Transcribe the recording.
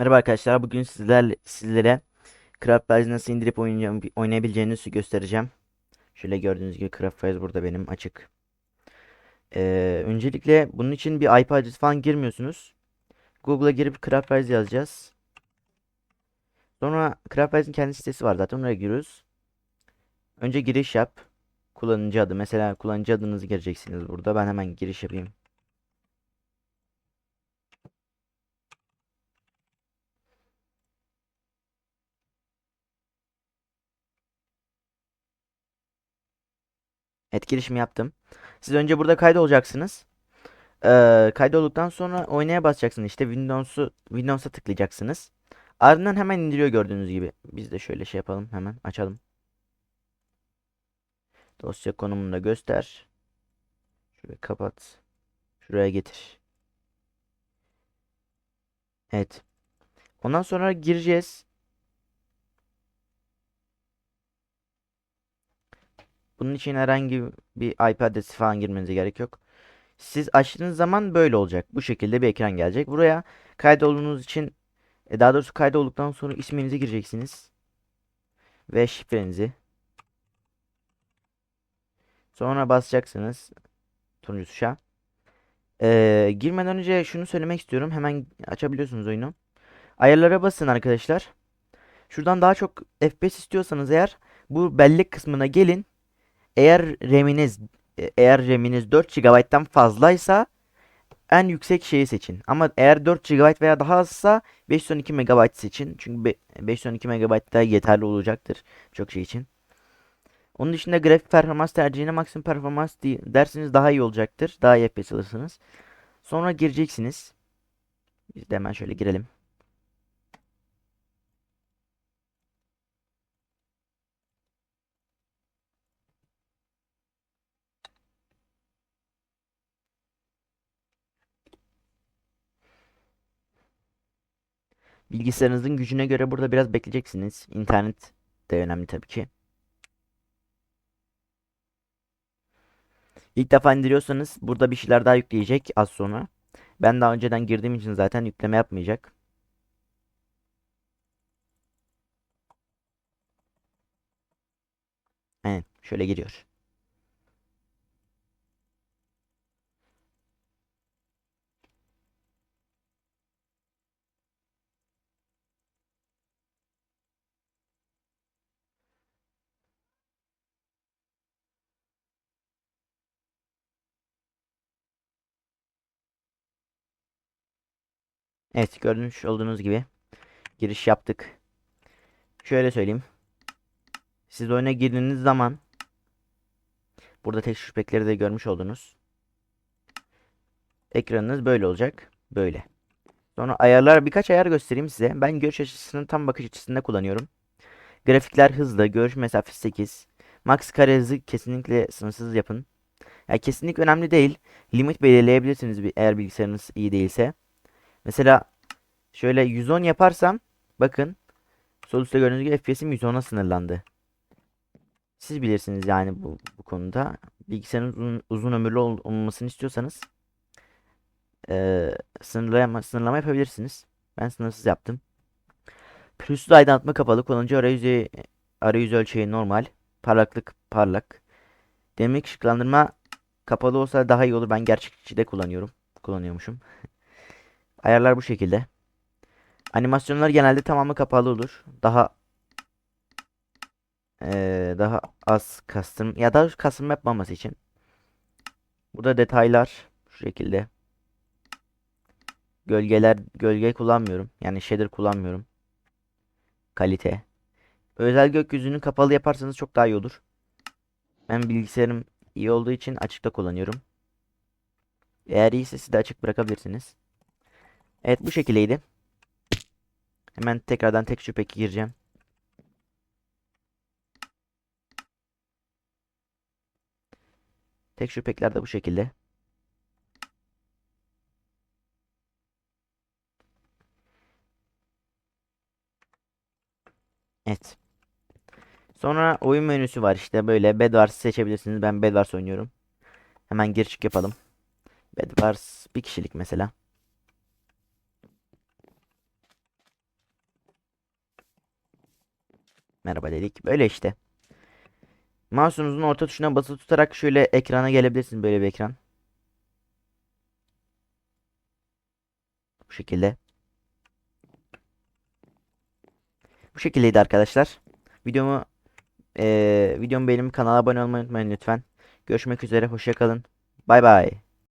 Merhaba arkadaşlar. Bugün sizlerle sizlere Craft nasıl indirip oynayabileceğinizi göstereceğim. Şöyle gördüğünüz gibi Craft burada benim açık. Ee, öncelikle bunun için bir IP adresi falan girmiyorsunuz. Google'a girip Craft yazacağız. Sonra Craft kendi sitesi var zaten. Oraya giriyoruz. Önce giriş yap. Kullanıcı adı. Mesela kullanıcı adınızı gireceksiniz burada. Ben hemen giriş yapayım. Evet girişimi yaptım. Siz önce burada kaydolacaksınız. Ee, kaydolduktan sonra oynaya basacaksınız. İşte Windows'u Windows'a tıklayacaksınız. Ardından hemen indiriyor gördüğünüz gibi. Biz de şöyle şey yapalım hemen açalım. Dosya konumunu da göster. Şuraya kapat. Şuraya getir. Evet. Ondan sonra gireceğiz. Bunun için herhangi bir IP adresi falan girmenize gerek yok. Siz açtığınız zaman böyle olacak. Bu şekilde bir ekran gelecek. Buraya kaydolduğunuz için e, daha doğrusu kaydolduktan sonra isminizi gireceksiniz. Ve şifrenizi. Sonra basacaksınız. Turuncu tuşa. Ee, girmeden önce şunu söylemek istiyorum. Hemen açabiliyorsunuz oyunu. Ayarlara basın arkadaşlar. Şuradan daha çok FPS istiyorsanız eğer bu bellek kısmına gelin. Eğer RAM'iniz eğer RAM'iniz 4 GB'dan fazlaysa en yüksek şeyi seçin. Ama eğer 4 GB veya daha azsa 512 MB seçin. Çünkü be- 512 MB da yeterli olacaktır çok şey için. Onun dışında grafik performans tercihine maksimum performans derseniz daha iyi olacaktır. Daha iyi FPS alırsınız. Sonra gireceksiniz. Biz de hemen şöyle girelim. Bilgisayarınızın gücüne göre burada biraz bekleyeceksiniz. İnternet de önemli tabii ki. İlk defa indiriyorsanız burada bir şeyler daha yükleyecek az sonra. Ben daha önceden girdiğim için zaten yükleme yapmayacak. Evet, şöyle giriyor. Evet, görmüş olduğunuz gibi giriş yaptık. Şöyle söyleyeyim. Siz oyuna girdiğiniz zaman burada tek şüphekleri de görmüş oldunuz. Ekranınız böyle olacak. Böyle. Sonra ayarlar birkaç ayar göstereyim size. Ben görüş açısını tam bakış açısında kullanıyorum. Grafikler hızlı, görüş mesafesi 8. Max kare hızı kesinlikle sınırsız yapın. Ya kesinlikle önemli değil. Limit belirleyebilirsiniz eğer bilgisayarınız iyi değilse. Mesela şöyle 110 yaparsam bakın sol üstte gördüğünüz gibi FPS'im 110'a sınırlandı. Siz bilirsiniz yani bu, bu konuda. Bilgisayarınız uzun, uzun ömürlü ol- olmasını istiyorsanız eee sınırlama, sınırlama yapabilirsiniz. Ben sınırsız yaptım. Pürüzsüz aydınlatma kapalı. Kullanıcı arayüzü, arayüz ölçeği normal. Parlaklık parlak. Dinamik ışıklandırma kapalı olsa daha iyi olur. Ben gerçekçide kullanıyorum. Kullanıyormuşum. Ayarlar bu şekilde. Animasyonlar genelde tamamı kapalı olur. Daha eee, daha az custom ya da custom yapmaması için. Burada detaylar şu şekilde. Gölgeler gölge kullanmıyorum. Yani shader kullanmıyorum. Kalite. Özel gökyüzünü kapalı yaparsanız çok daha iyi olur. Ben bilgisayarım iyi olduğu için açıkta kullanıyorum. Eğer iyiyse siz de açık bırakabilirsiniz. Evet bu şekildeydi. Hemen tekrardan tek şüpheki gireceğim. Tek şüphekler de bu şekilde. Evet. Sonra oyun menüsü var işte böyle Bedwars seçebilirsiniz. Ben Bedwars oynuyorum. Hemen gir çık yapalım. Bedwars bir kişilik mesela. Merhaba dedik. Böyle işte. Mouse'unuzun orta tuşuna basılı tutarak şöyle ekrana gelebilirsiniz. Böyle bir ekran. Bu şekilde. Bu şekildeydi arkadaşlar. Videomu eee videomu beğenip kanala abone olmayı unutmayın lütfen. Görüşmek üzere. Hoşça kalın. Bay bay.